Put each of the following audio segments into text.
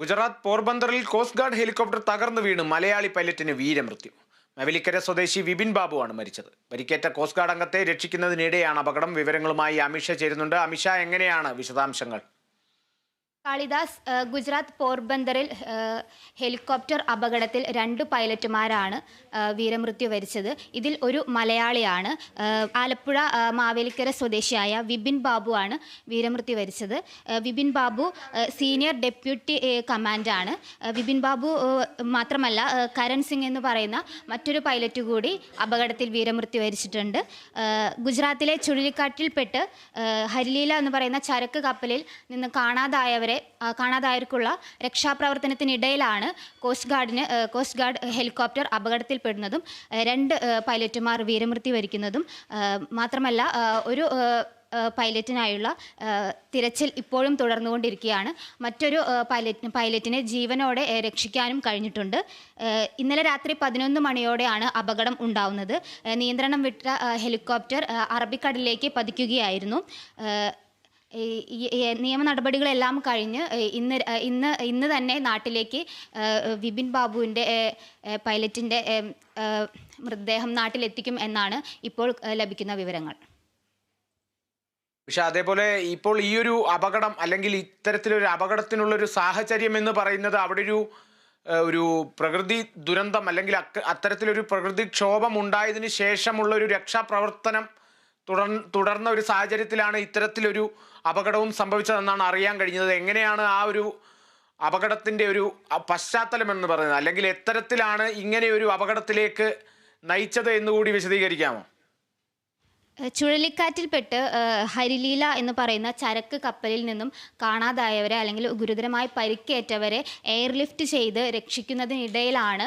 ഗുജറാത്ത് പോർബന്ദറിൽ coast guard helicopter തകർന്നു വീണ് മലയാളി പൈലറ്റിന് വീരമൃത്യു. മവലിക്കര സ്വദേശി വിപിൻ ബാബുവാണ് മരിച്ചത്. പരിക്കേറ്റ കോസ്റ്റ് ഗാർഡ് അംഗത്തെ രക്ഷിക്കുന്നതിനിടെയാണ് അപകടം. വിവരങ്ങളുമായി അമിഷ ചേരുന്നുണ്ട്. അമിഷ എങ്ങനെയാണ് വിശദാംശങ്ങൾ? കാളിദാസ് ഗുജറാത്ത് പോർബന്ദറിൽ ഹെലികോപ്റ്റർ അപകടത്തിൽ രണ്ട് പൈലറ്റുമാരാണ് വീരമൃത്യു വരിച്ചത്. ഇതിൽ ഒരു മലയാളിയാണ് ആലപ്പുഴ മാവേലിക്കര സ്വദേശിയായ വിപിൻ ബാബു ആണ് വീരമൃത്യു വരിച്ചത്. വിപിൻ ബാബു സീനിയർ ഡെപ്യൂട്ടി കമാൻഡാണ്. വിപിൻ ബാബു മാത്രമല്ല കരൺ സിംഗ് എന്ന് പറയുന്ന മറ്റൊരു പൈലറ്റ് കൂടി അപകടത്തിൽ വീരമൃത്യു വരിച്ചിട്ടുണ്ട്. ഗുജറാത്തിലെ ചുഴലിക്കാറ്റിൽപ്പെട്ട് ഹരിലീല എന്ന് പറയുന്ന ചരക്ക് കപ്പലിൽ നിന്ന് കാണാതായവരെ ആ, കാണാതായവർക്കുള്ള രക്ഷാപ്രവർത്തനത്തിനിടയിലാണ് കോസ്റ്റ് ഗാർഡിന് കോസ്റ്റ് ഗാർഡ് ഹെലികോപ്റ്റർ അപകടത്തിൽപ്പെടുന്നതും രണ്ട് പൈലറ്റുമാർ വീരമൃത്യു വരിക്കുന്നതും മാത്രമല്ല ഒരു പൈലറ്റിനായുള്ള തിരച്ചിൽ ഇപ്പോഴും തുടർന്നുകൊണ്ടിരിക്കുകയാണ്. മറ്റൊരു പൈലറ്റ് പൈലറ്റിനെ ജീവനോടെ രക്ഷിക്കാനും കഴിഞ്ഞിട്ടുണ്ട്. ഇന്നലെ രാത്രി പതിനൊന്ന് മണിയോടെയാണ് അപകടം ഉണ്ടാവുന്നത്. നിയന്ത്രണം വിട്ട ഹെലികോപ്റ്റർ അറബിക്കടലിലേക്ക് പതിക്കുകയായിരുന്നു. നിയമ നടപടികളെല്ലാം കഴിഞ്ഞ് ഇന്ന് ഇന്ന് ഇന്ന് തന്നെ നാട്ടിലേക്ക് വിപിൻ ബാബുവിന്റെ പൈലറ്റിന്റെ മൃതദേഹം നാട്ടിലെത്തിക്കും എന്നാണ് ഇപ്പോൾ ലഭിക്കുന്ന വിവരങ്ങൾ. പക്ഷെ അതേപോലെ ഇപ്പോൾ ഈ ഒരു അപകടം അല്ലെങ്കിൽ ഇത്തരത്തിലൊരു അപകടത്തിനുള്ളൊരു സാഹചര്യം എന്ന് പറയുന്നത് അവിടെ ഒരു ഒരു പ്രകൃതി ദുരന്തം അല്ലെങ്കിൽ അത്തരത്തിലൊരു പ്രകൃതിക്ഷോഭം ഉണ്ടായതിനു ശേഷമുള്ള ഒരു രക്ഷാപ്രവർത്തനം തുടർ തുടർന്ന ഒരു സാഹചര്യത്തിലാണ് ഇത്തരത്തിലൊരു അപകടവും സംഭവിച്ചതെന്നാണ് അറിയാൻ കഴിഞ്ഞത്. എങ്ങനെയാണ് ആ ഒരു അപകടത്തിന്റെ ഒരു പശ്ചാത്തലം എന്ന് പറയുന്നത്? അല്ലെങ്കിൽ എത്തരത്തിലാണ് ഇങ്ങനെ ഒരു അപകടത്തിലേക്ക് നയിച്ചത് എന്നുകൂടി വിശദീകരിക്കാമോ? ചുഴലിക്കാറ്റിൽപ്പെട്ട് ഹരിലീല എന്ന് പറയുന്ന ചരക്ക് കപ്പലിൽ നിന്നും കാണാതായവരെ അല്ലെങ്കിൽ ഗുരുതരമായി പരിക്കേറ്റവരെ എയർലിഫ്റ്റ് ചെയ്ത് രക്ഷിക്കുന്നതിനിടയിലാണ്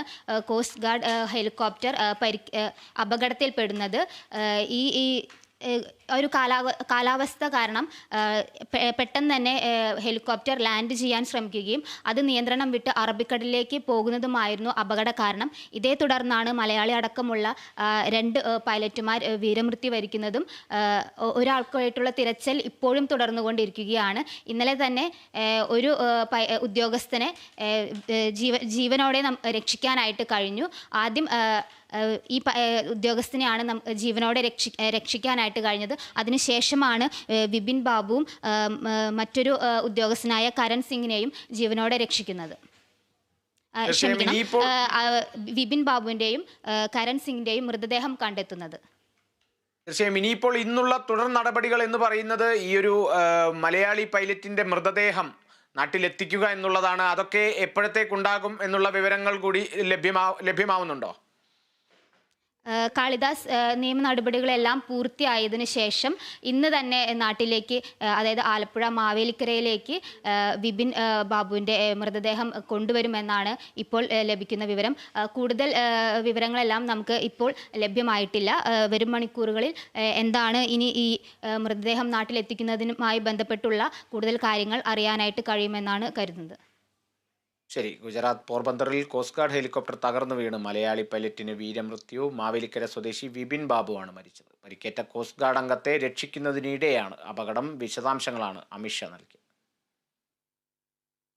കോസ്റ്റ് ഗാർഡ് ഹെലികോപ്റ്റർ പരി അപകടത്തിൽപ്പെടുന്നത്. ഈ ഈ ഒരു കാലാവ കാലാവസ്ഥ കാരണം പെട്ടെന്ന് തന്നെ ഹെലികോപ്റ്റർ ലാൻഡ് ചെയ്യാൻ ശ്രമിക്കുകയും അത് നിയന്ത്രണം വിട്ട് അറബിക്കടലിലേക്ക് പോകുന്നതുമായിരുന്നു അപകട കാരണം. ഇതേ തുടർന്നാണ് മലയാളി അടക്കമുള്ള രണ്ട് പൈലറ്റുമാർ വീരമൃത്യു വരിക്കുന്നതും ഒരാൾക്കായിട്ടുള്ള തിരച്ചിൽ ഇപ്പോഴും തുടർന്നുകൊണ്ടിരിക്കുകയാണ്. ഇന്നലെ തന്നെ ഒരു ഉദ്യോഗസ്ഥനെ ജീവ ജീവനോടെ രക്ഷിക്കാനായിട്ട് കഴിഞ്ഞു. ആദ്യം ഈ ഉദ്യോഗസ്ഥനെയാണ് ജീവനോടെ രക്ഷി ഏഹ് രക്ഷിക്കാനായിട്ട് കഴിഞ്ഞത്. അതിനുശേഷമാണ് വിപിൻ ബാബുവും മറ്റൊരു ഉദ്യോഗസ്ഥനായ കരൺ സിംഗിനെയും ജീവനോടെ രക്ഷിക്കുന്നത്. ക്ഷമിക്കണം. വിപിൻ ബാബുവിന്റെയും കരൺ സിംഗിന്റെയും മൃതദേഹം കണ്ടെത്തുന്നത്. തീർച്ചയായും ഇനിയിപ്പോൾ ഇന്നുള്ള തുടർ നടപടികൾ എന്ന് പറയുന്നത് ഈ ഒരു മലയാളി പൈലറ്റിന്റെ മൃതദേഹം നാട്ടിലെത്തിക്കുക എന്നുള്ളതാണ്. അതൊക്കെ എപ്പോഴത്തേക്കുണ്ടാകും എന്നുള്ള വിവരങ്ങൾ കൂടി ലഭ്യമാ ലഭ്യമാവുന്നുണ്ടോ? കാളിദാസ് നിയമ നടപടികളെല്ലാം പൂർത്തിയായതിനു ശേഷം ഇന്ന് തന്നെ നാട്ടിലേക്ക് അതായത് ആലപ്പുഴ മാവേലിക്കരയിലേക്ക് വിപിൻ ബാബുവിന്റെ മൃതദേഹം കൊണ്ടുവരുമെന്നാണ് ഇപ്പോൾ ലഭിക്കുന്ന വിവരം. കൂടുതൽ വിവരങ്ങളെല്ലാം നമുക്ക് ഇപ്പോൾ ലഭ്യമായിട്ടില്ല. വരും മണിക്കൂറുകളിൽ എന്താണ് ഇനി ഈ മൃതദേഹം നാട്ടിലെത്തിക്കുന്നതിനുമായി ബന്ധപ്പെട്ടുള്ള കൂടുതൽ കാര്യങ്ങൾ അറിയാനായിട്ട് കഴിയുമെന്നാണ് കരുതുന്നത്. ശരി ഗുജറാത്ത് പോർബന്തറിൽ കോസ്റ്റ് ഗാർഡ് ഹെലികോപ്റ്റർ തകർന്നു വീണ് മലയാളി പൈലറ്റിന് വീരമൃത്യു. മാവേലിക്കര സ്വദേശി വിപിൻ ബാബുവാണ് മരിച്ചത്. പരിക്കേറ്റ കോസ്റ്റ് ഗാർഡ് അംഗത്തെ രക്ഷിക്കുന്നതിനിടെയാണ് അപകടം. വിശദാംശങ്ങളാണ് അമിത്ഷാ നൽകിയത്.